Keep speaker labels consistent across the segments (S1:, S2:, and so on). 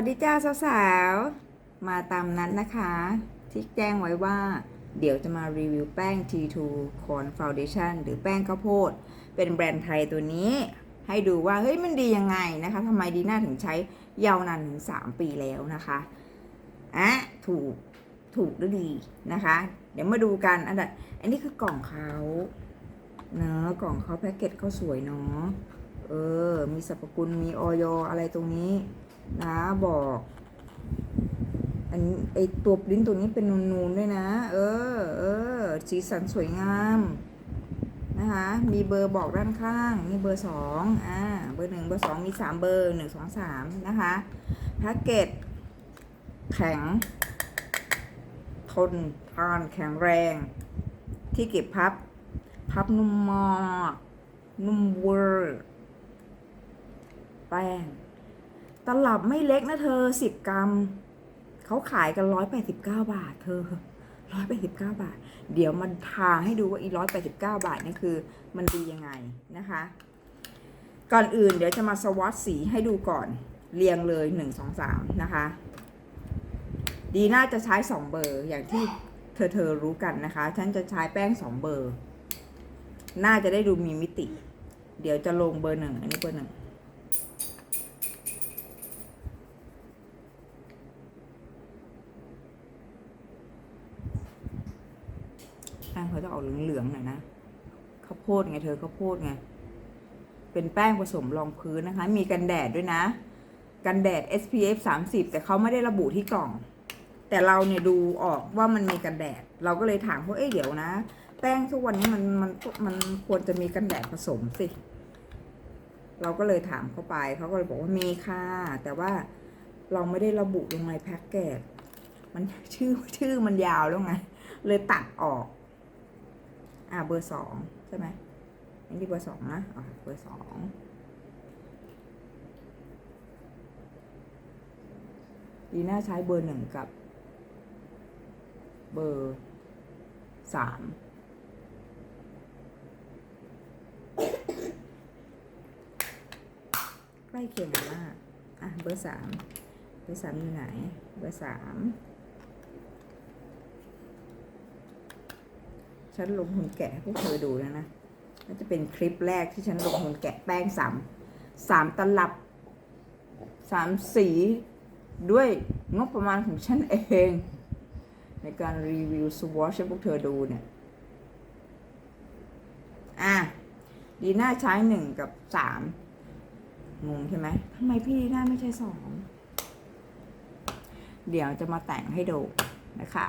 S1: วัสดีจ้าสาวๆ มาตามนัดนนะคะ ที่แจ้งไว้ว่า เดี๋ยวจะมารีวิวแป้ง T2 Corn Foundation หรือแป้งข้าวโพด เป็นแบรนด์ไทยตัวนี้ ให้ดูว่า เฮ้ย มันดียังไงนะคะทำไมดีน่าถึงใช้ยาวนานถึง 3 ปีแล้วนะคะอะถูกถูกและดีนะคะ เดี๋ยวมาดูกันอันดับอันนี้คือกล่องเขาเนอะกล่องเขาแพ็กเกจเขาสวยเนาะเออ มีสรรพคุณมีออยอะไรตรงนี้ นะบอก อันไอตัวปริ้นตัวนี้เป็นนูนๆด้วยนะ เออ เออ สีสันสวยงาม นะคะ มีเบอร์บอกด้านข้าง นี่เบอร์สองอ่า เบอร์หนึ่งเบอร์สองมีสามเบอร์หนึ่งสองสามนะคะแพ็กเกจแข็ง ทนทานแข็งแรง ที่เก็บพับ พับนุ่มมากนุ่มเวอร์ แป้ง ตลับไม่เล็กนะเธอสิบกรัมเขาขายกันร้อยแปดสิบเก้าบาท เธอร้อยแปดสิบเก้าบาท เดี๋ยวมันทาให้ดูว่าอีร้อยแปดสิบเก้าบาทนี่คือ มันดียังไงนะคะ ก่อนอื่นเดี๋ยวจะมาสวอตสีให้ดูก่อนเรียงเลยหนึ่งสองสามนะคะ ดีน่าจะใช้สองเบอร์อย่างที่เธอเธอรู้กันนะคะ ฉันจะใช้แป้งสองเบอร์ น่าจะได้ดูมีมิติ เดี๋ยวจะลงเบอร์หนึ่งอันนี้เบอร์หนึ่ง แป้งเขาจะออกเหลืองๆหน่อยนะข้าวโพดไงเธอข้าวโพดไงเป็นแป้งผสมรองพื้นนะคะ มีกันแดดด้วยนะ กันแดด SPF 30 แต่เขาไม่ได้ระบุที่กล่อง แต่เราเนี่ยดูออกว่ามันมีกันแดด เราก็เลยถามเขาเอ้ยเดี๋ยวนะ แป้งทุกวันนี้มันมันมันควรจะมีกันแดดผสมสิ เราก็เลยถามเขาไป เขาก็เลยบอกว่ามีค่ะ แต่ว่าเราไม่ได้ระบุลงในแพ็กเกจ มันชื่อชื่อมันยาวแล้วไง เลยตัดออก อ่าเบอร์สองใช่ไหมอันนี้เบอร์สองนะอะเบอร์สองดีน่าใช้เบอร์หนึ่งกับ เบอร์สามใกล้เคียงกันมาก อะ เบอร์สาม เบอร์สามอยู่ไหน เบอร์สาม ฉันลงทุนแกะให้พวกเธอดูแล้วนะน่าจะเป็นคลิปแรกที่ฉันลงทุนแกะแป้งสามสามตลับสามสีด้วยงบประมาณของฉันเอง ในการรีวิวสวอชให้พวกเธอดูเนี่ย อะ ดีน่าใช้หนึ่งกับสามงงใช่ไหมทำไมพี่ดีน่าไม่ใช่สองเดี๋ยวจะมาแต่งให้ดูนะคะ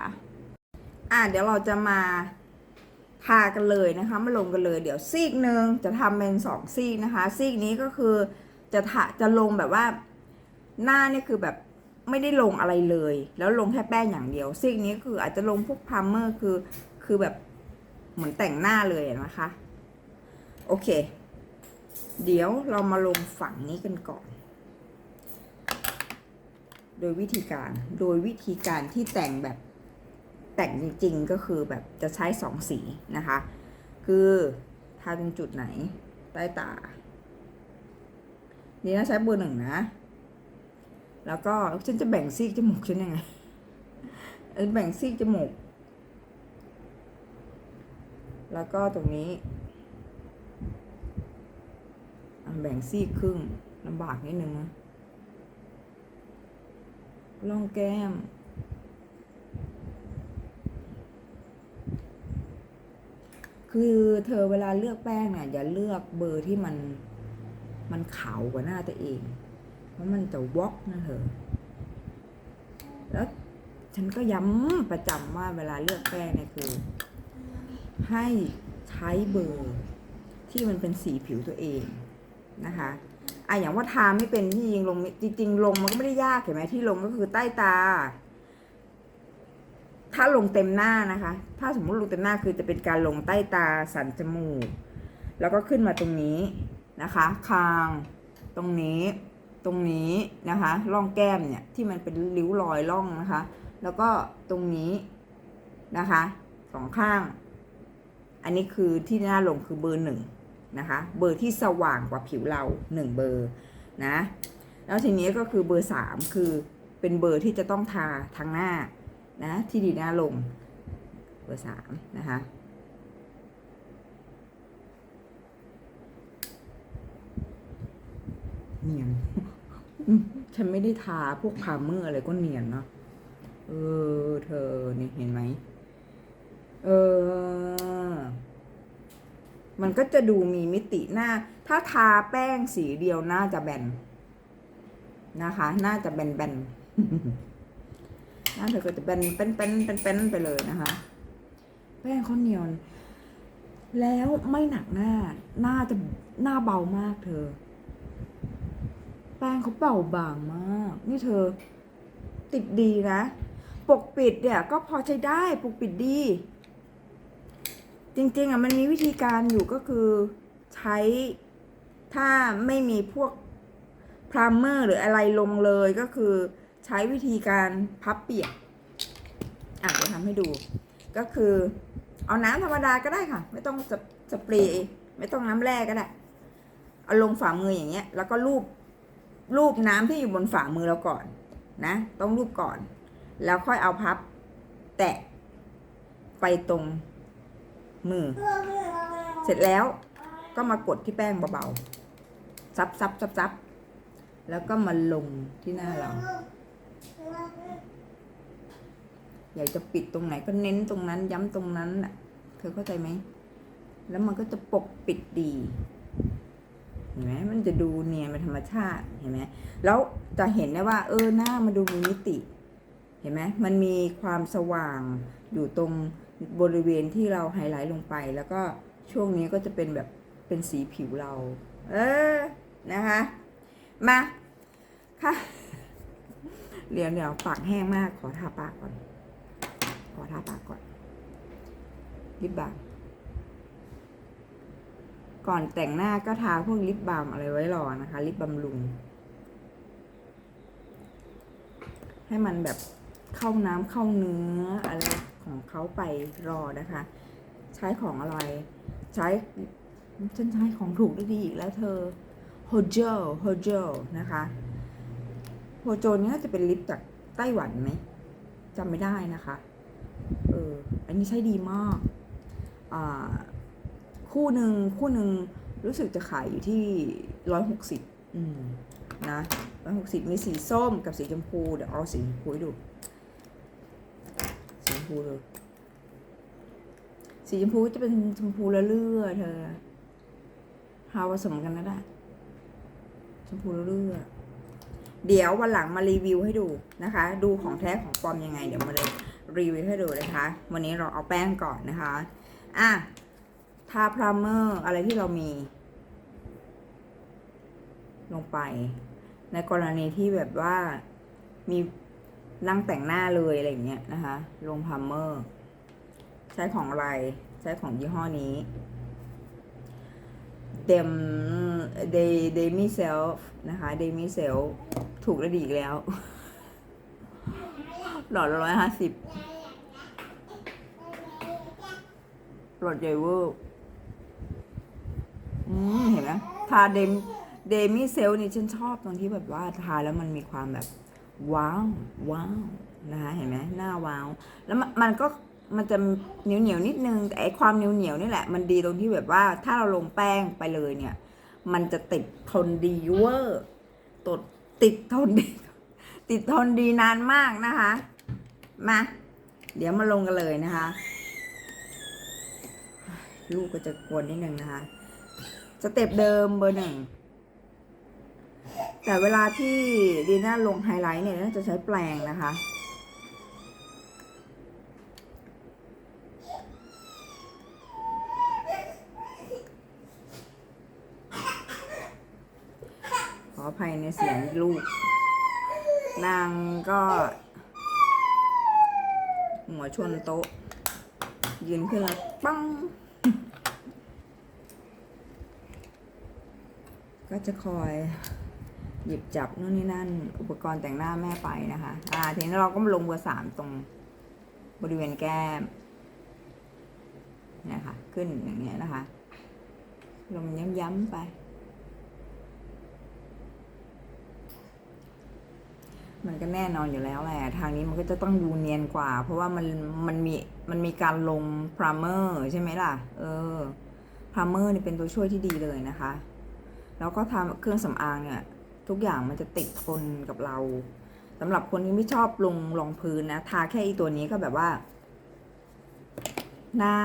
S1: อะ เดี๋ยวเราจะมา ทากันเลยนะคะมาลงกันเลยเดี๋ยวซีกหนึ่งจะทำเป็นสองซีกนะคะ ซีกนี้ก็คือจะทาจะลงแบบว่าหน้านี่คือแบบไม่ได้ลงอะไรเลย แล้วลงแค่แป้งอย่างเดียว ซีกนี้คืออาจจะลงพวกพามเมอร์คือคือแบบเหมือนแต่งหน้าเลยนะคะ โอเค เดี๋ยวเรามาลงฝั่งนี้กันก่อน โดยวิธีการโดยวิธีการที่แต่งแบบ แต่งจริงๆก็คือแบบจะใช้สองสีนะคะ คือทาตรงจุดไหน ใต้ตา นี่นะใช้เบอร์หนึ่งนะ แล้วก็ฉันจะแบ่งซีกจมูกฉันยังไงแบ่งซีกจมูก แล้วก็ตรงนี้แบ่งซีกครึ่งลำบากนิดนึงนะล่องแก้ม คือเธอเวลาเลือกแป้งเนี่ยอย่าเลือกเบอร์ที่มันมันขาวกว่าหน้าตัวเองเพราะมันจะวอกนะเธอ แล้วฉันก็ย้ำประจำว่าเวลาเลือกแป้งเนี่ยคือ ให้ใช้เบอร์ที่มันเป็นสีผิวตัวเองนะคะอะอย่างว่าทาไม่เป็นที่จริงลงจริงๆลงมันก็ไม่ได้ยากเห็นไหมที่ลงก็คือใต้ตา ถ้าลงเต็มหน้านะคะ ถ้าสมมุติลงเต็มหน้าคือจะเป็นการลงใต้ตาสันจมูก แล้วก็ขึ้นมาตรงนี้นะคะ คาง ตรงนี้ ตรงนี้นะคะร่องแก้มเนี่ยที่มันเป็นริ้วรอยร่องนะคะ แล้วก็ตรงนี้นะคะสองข้าง อันนี้คือที่หน้าลงคือเบอร์หนึ่งนะคะ เบอร์ที่สว่างกว่าผิวเราหนึ่งเบอร์นะ แล้วทีนี้ก็คือเบอร์สามคือเป็นเบอร์ที่จะต้องทาทางหน้า นะที่ดีหน้าลงเบอร์สามนะคะเนียนฉันไม่ได้ทาพวกพาเมอร์อะไรก็เนียนเนาะเออ เธอนี่เห็นไหมเออ มันก็จะดูมีมิติหน้า ถ้าทาแป้งสีเดียวน่าจะแบนนะคะ น่าจะแบนแบ นน่าจะก็จะแบนเป็นเป็นเป็นเป็นไปเลยนะคะ แป้งเขาเนียนแล้วไม่หนักหน้า หน้าจะหน้าเบามากเธอ แป้งเขาเบาบางมาก นี่เธอ ติดดีนะ ปกปิดเนี่ยก็พอใช้ได้ปกปิดดี จริงๆอะมันมีวิธีการอยู่ก็คือใช้ถ้าไม่มีพวกพรามเมอร์หรืออะไรลงเลยก็คือ ใช้วิธีการพับเปียกอะเดี๋ยวทำให้ดู ก็คือเอาน้ำธรรมดาก็ได้ค่ะ ไม่ต้องสเปสเปรย์ไม่ต้องน้ำแร่ก็ได้ เอาลงฝ่ามืออย่างเงี้ย แล้วก็ลูบลูบน้ำที่อยู่บนฝ่ามือเราก่อนนะ ต้องลูบก่อน แล้วค่อยเอาพับแตะไปตรงมือ เสร็จแล้วก็มากดที่แป้งเบาๆ ซับซับซับซับแล้วก็มาลงที่หน้าเรา อยากจะปิดตรงไหนก็เน้นตรงนั้น ย้ำตรงนั้นน่ะ เธอเข้าใจไหม แล้วมันก็จะปกปิดดี เห็นไหมมันจะดูเนียนเป็นธรรมชาติ เห็นไหมแล้วจะเห็นได้ว่า เออหน้ามันดูมีมิติ เห็นไหมมันมีความสว่างอยู่ตรงบริเวณที่เราไฮไลท์ลงไป แล้วก็ช่วงนี้ก็จะเป็นแบบเป็นสีผิวเรา เออ นะคะ มา ค่ะ เดี๋ยวเดี๋ยวปากแห้งมากขอทาปากก่อน ขอทาปากก่อนลิปบาล์มก่อนแต่งหน้าก็ทาพวกลิปบาล์มอะไรไว้รอนะคะ ลิปบำรุง ให้มันแบบเข้าน้ำเข้าเนื้ออะไรของเขาไปรอนะคะ ใช้ของอะไร ใช้ฉันใช้ของถูกได้ดีอีกแล้วเธอโฮเจลโฮเจลนะคะ โฮโจนนี่น่าจะเป็นลิปจากไต้หวันไหมจำไม่ได้นะคะ เออ อันนี้ใช้ดีมาก อ่า คู่หนึ่งคู่หนึ่งรู้สึกจะขายอยู่ที่ร้อยหกสิบอืม นะร้อยหกสิบมีสีส้มกับสีชมพู เดี๋ยวเอาสีชมพูดูสีชมพูเลยสีชมพูจะเป็นชมพูละเลื่อเธอหาผสมกันนะได้ชมพูละเลื่อ เดี๋ยววันหลังมารีวิวให้ดูนะคะ ดูของแท้ของปลอมยังไง เดี๋ยวมาเลยรีวิวให้ดูนะคะ วันนี้เราเอาแป้งก่อนนะคะ อะทาพรามเมอร์อะไรที่เรามี ลงไป ในกรณีที่แบบว่ามีนั่งแต่งหน้าเลยอะไรอย่างเงี้ยนะคะ ลงพรามเมอร์ ใช้ของอะไร ใช้ของยี่ห้อนี้ เดมเดเดมิเซลนะคะเดมิเซลถูกและดีอีกแล้ว หลอดร้อยห้าสิบหลอดใหญ่เวอร์อืมเห็นไหมทาเดมเดมิเซลนี่ฉันชอบตรงที่แบบว่าทาแล้วมันมีความแบบ ว้าว ว้าวนะคะเห็นไหมหน้าว้าว แล้วมันก็ มันจะเหนียวเหนียวนิดนึงแต่ไอความเหนียวเหนียวนี่แหละ มันดีตรงที่แบบว่าถ้าเราลงแป้งไปเลยเนี่ย มันจะติดทนดีเวอร์ตดติดทนดี ติดทนดีนานมากนะคะ มา เดี๋ยวมาลงกันเลยนะคะ ลูกก็จะกวนนิดนึงนะคะสเต็ปเดิมเบอร์หนึ่งแต่เวลาที่ดีน่าลงไฮไลท์เนี่ยน่าจะใช้แปรงนะคะ ภัยในเสียงลูก นางก็ หัวชนโต๊ะ ยืนขึ้นแล้วปัง ก็จะคอยหยิบจับนู่นนี่นั่น อุปกรณ์แต่งหน้าแม่ไปนะคะ อ่า ทีนี้เราก็มาลงเบอร์สามตรงบริเวณแก้มนี่ยค่ะขึ้นอย่างเงี้ยนะคะ ลงย้ำๆไป มันก็แน่นอนอยู่แล้วแหละทางนี้มันก็จะต้องดูเนียนกว่า เพราะว่ามันมันมีมันมีการลงพรามเมอร์ใช่ไหมล่ะ เออพรามเมอร์นี่เป็นตัวช่วยที่ดีเลยนะคะ แล้วก็ทำเครื่องสำอางเนี่ยทุกอย่างมันจะติดทนกับเราสำหรับคนที่ไม่ชอบลงรองพื้นนะทาแค่อีตัวนี้ก็แบบว่า หน้า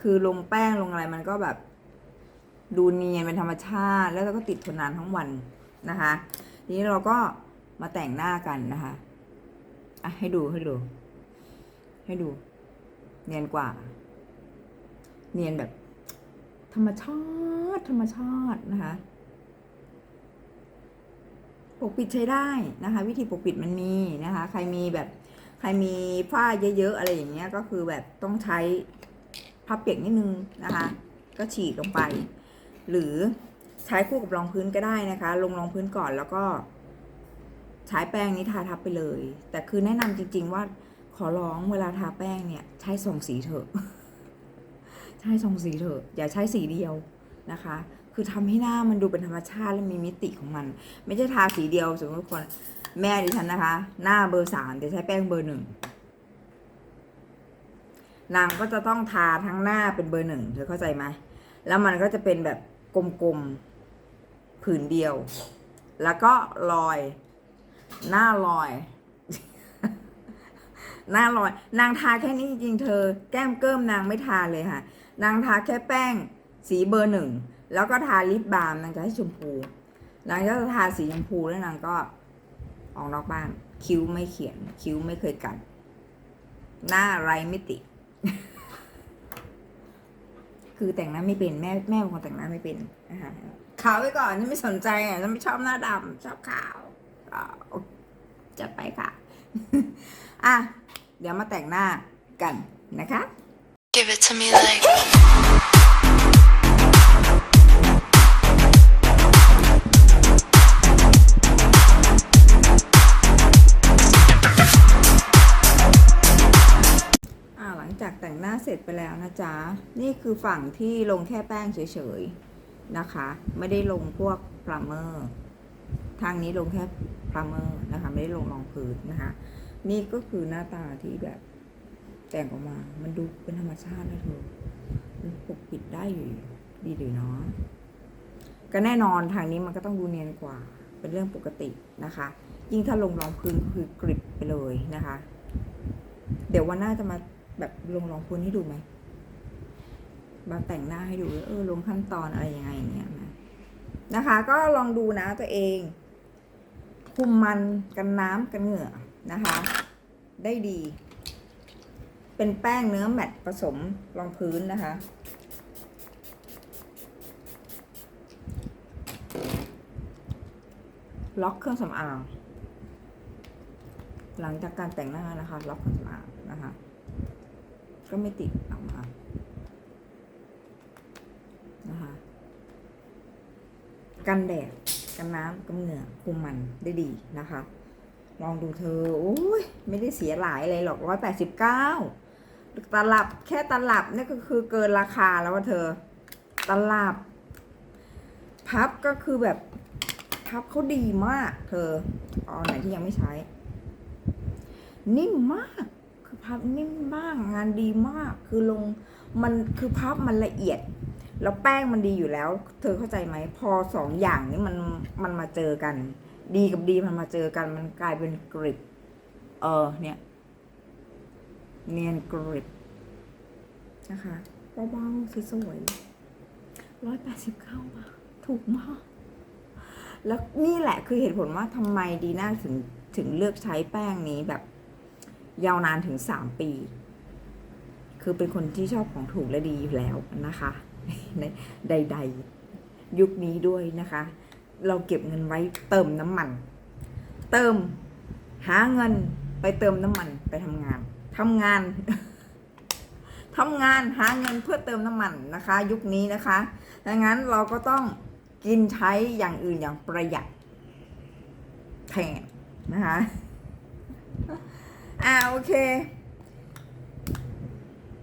S1: คือลงแป้งลงอะไรมันก็แบบ ดูเนียนเป็นธรรมชาติ แล้วเราก็ติดทนนานทั้งวันนะคะทีนี้เราก็ มาแต่งหน้ากันนะคะอะให้ดูให้ดู ให้ดู เนียนกว่า เนียนแบบ ธรรมชาติธรรมชาตินะคะปกปิดใช้ได้นะคะ วิธีปกปิดมันมีนะคะ ใครมีแบบใครมีฝ้าเยอะๆอะไรอย่างเงี้ยก็คือแบบต้องใช้พับเปียกนิดนึงนะคะ ก็ฉีกลงไป หรือใช้คู่กับรองพื้นก็ได้นะคะ ลงรองพื้นก่อนแล้วก็ ใช้แป้งนี้ทาทับไปเลย แต่คือแนะนำจริง ๆ ว่าขอร้องเวลาทาแป้งเนี่ย ใช้สองสีเถอะ ใช้สองสีเถอะ อย่าใช้สีเดียวนะคะ คือทำให้หน้ามันดูเป็นธรรมชาติและมีมิติของมัน ไม่ใช่ทาสีเดียวสมมติคนแม่ดิฉันนะคะ หน้าเบอร์สามแต่ใช้แป้งเบอร์หนึ่งนางก็จะต้องทาทั้งหน้าเป็นเบอร์หนึ่งเธอเข้าใจไหมแล้วมันก็จะเป็นแบบกลมๆผืนเดียว แล้วก็รอย หน้าลอย หน้าลอย นางทาแค่นี้จริงๆเธอ แก้มเกิมนางไม่ทาเลยค่ะ นางทาแค่แป้ง สีเบอร์หนึ่ง แล้วก็ทาลิปบาล์มนางจะให้ชมพู นางก็จะทาสีชมพูแล้วนางก็ออกนอกบ้าน คิ้วไม่เขียน คิ้วไม่เคยกัด หน้าไรมิติ คือแต่งหน้าไม่เป็นแม่แม่เป็นคนแต่งหน้าไม่เป็นนะคะขาวไว้ก่อนฉันไม่สนใจอะฉันไม่ชอบหน้าดำชอบขาว จัดไปค่ะ อะ เดี๋ยวมาแต่งหน้ากันนะคะ
S2: Give it to me like.
S1: อ่าหลังจากแต่งหน้าเสร็จไปแล้วนะจ๊ะ นี่คือฝั่งที่ลงแค่แป้งเฉยๆนะคะ ไม่ได้ลงพวกพรามเมอร์ ทางนี้ลงแค่พรามเมอร์นะคะ ไม่ได้ลงรองพื้นนะคะ นี่ก็คือหน้าตาที่แบบแต่งออกมา มันดูเป็นธรรมชาตินะเธอมันปกปิดได้อยู่ดีเลยเนาะก็แน่นอนทางนี้มันก็ต้องดูเนียนกว่า เป็นเรื่องปกตินะคะ ยิ่งถ้าลงรองพื้นคือกริบไปเลยนะคะ เดี๋ยววันหน้าจะมาแบบลงรองพื้นให้ดูไหมมาแต่งหน้าให้ดูเออลงขั้นตอนอะไรยังไงเงี้ยนะนะคะ ก็ลองดูนะตัวเอง คุมมันกันน้ำกันเหงื่อนะคะ ได้ดี เป็นแป้งเนื้อแมตต์ผสมรองพื้นนะคะ ล็อกเครื่องสำอาง หลังจากการแต่งหน้านะคะ ล็อกเครื่องสำอางนะคะ ก็ไม่ติดออกมานะคะ กันแดด กันน้ำกันเหงื่อคุมมันได้ดีนะคะ ลองดูเธอโอ้ยไม่ได้เสียหลายเลยหรอกร้อยแปดสิบเก้าตลับแค่ตลับนี่ก็คือเกินราคาแล้วว่าเธอ ตลับ พับก็คือแบบพับเขาดีมาก เธอเอาไหนที่ยังไม่ใช้ นิ่มมากคือพับนิ่มมากงานดีมากคือลงมันคือพับมันละเอียด แล้วแป้งมันดีอยู่แล้ว เธอเข้าใจไหม พอสองอย่างนี้มันมันมาเจอกัน ดีกับดีมันมาเจอกัน มันกลายเป็นกริบ เออ เนี่ย เนียนกริบนะคะเบาๆสวยๆร้อยแปดสิบเก้าบาทถูกมาก แล้วนี่แหละคือเหตุผลว่าทำไมดีน่าถึงถึงเลือกใช้แป้งนี้แบบ ยาวนานถึงสามปี คือเป็นคนที่ชอบของถูกและดีอยู่แล้วนะคะ ในใด ๆ ยุคนี้ด้วยนะคะ เราเก็บเงินไว้เติมน้ำมัน เติมหาเงินไปเติมน้ำมันไปทำงานทำงานทำงานหาเงินเพื่อเติมน้ำมันนะคะ ยุคนี้นะคะดังนั้นเราก็ต้องกินใช้อย่างอื่นอย่างประหยัดแทนนะคะอ่าโอเค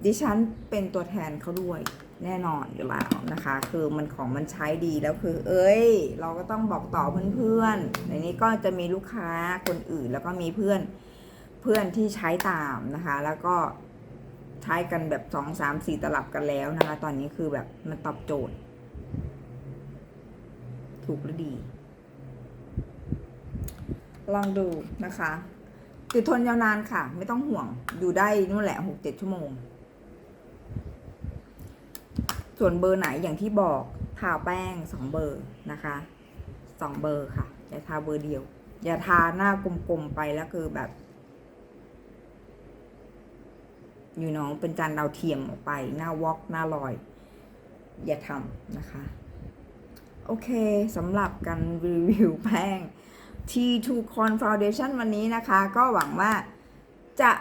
S1: ดิฉันเป็นตัวแทนเขาด้วย แน่นอนอยู่แล้วนะคะ คือมันของมันใช้ดีแล้วคือ เอ้ย เราก็ต้องบอกต่อเพื่อนๆในนี้ก็จะมีลูกค้าคนอื่นแล้วก็มีเพื่อนเพื่อนที่ใช้ตามนะคะ แล้วก็ใช้กันแบบสองสามสี่ตลับกันแล้วนะคะ ตอนนี้คือแบบมันตอบโจทย์ ถูกและดี ลองดูนะคะติดทนยาวนานค่ะ ไม่ต้องห่วงอยู่ได้นู่นแหละหกเจ็ดชั่วโมง ส่วนเบอร์ไหนอย่างที่บอกทาแป้งสองเบอร์นะคะสองเบอร์ค่ะอย่าทาเบอร์เดียว อย่าทาหน้ากลมๆไปแล้วคือแบบ อยู่น้องเป็นจานดาวเทียมออกไป หน้าวอกหน้าลอย อย่าทำนะคะ โอเคสำหรับการรีวิวแป้ง T2 Con Foundation วันนี้นะคะ ก็หวังว่าจะ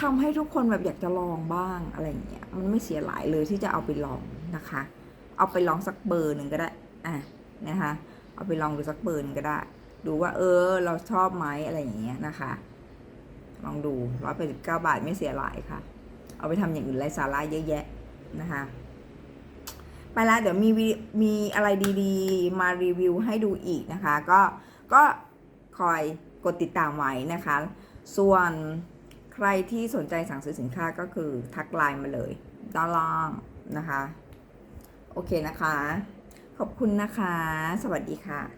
S1: ทำให้ทุกคนแบบอยากจะลองบ้างอะไรอย่างเงี้ยมันไม่เสียหลายเลยที่จะเอาไปลองนะคะ เอาไปลองสักเบอร์หนึ่งก็ได้อะนะคะเอาไปลองดูสักเบอร์หนึงก็ได้ ดูว่าเออ เราชอบไหมอะไรอย่างเงี้ยนะคะ ลองดูร้อยแปดสิบเก้าบาทไม่เสียหลายค่ะ เอาไปทำอย่างอื่นไร้สาระเยอะแยะนะคะ ไปแล้วเดี๋ยวมีวิมีอะไรดีๆ มารีวิวให้ดูอีกนะคะ ก็ก็คอยกดติดตามไว้นะคะ ส่วน ใครที่สนใจสั่งซื้อสินค้าก็คือทักไลน์มาเลยด้านล่างนะคะ โอเคนะคะ ขอบคุณนะคะ สวัสดีค่ะ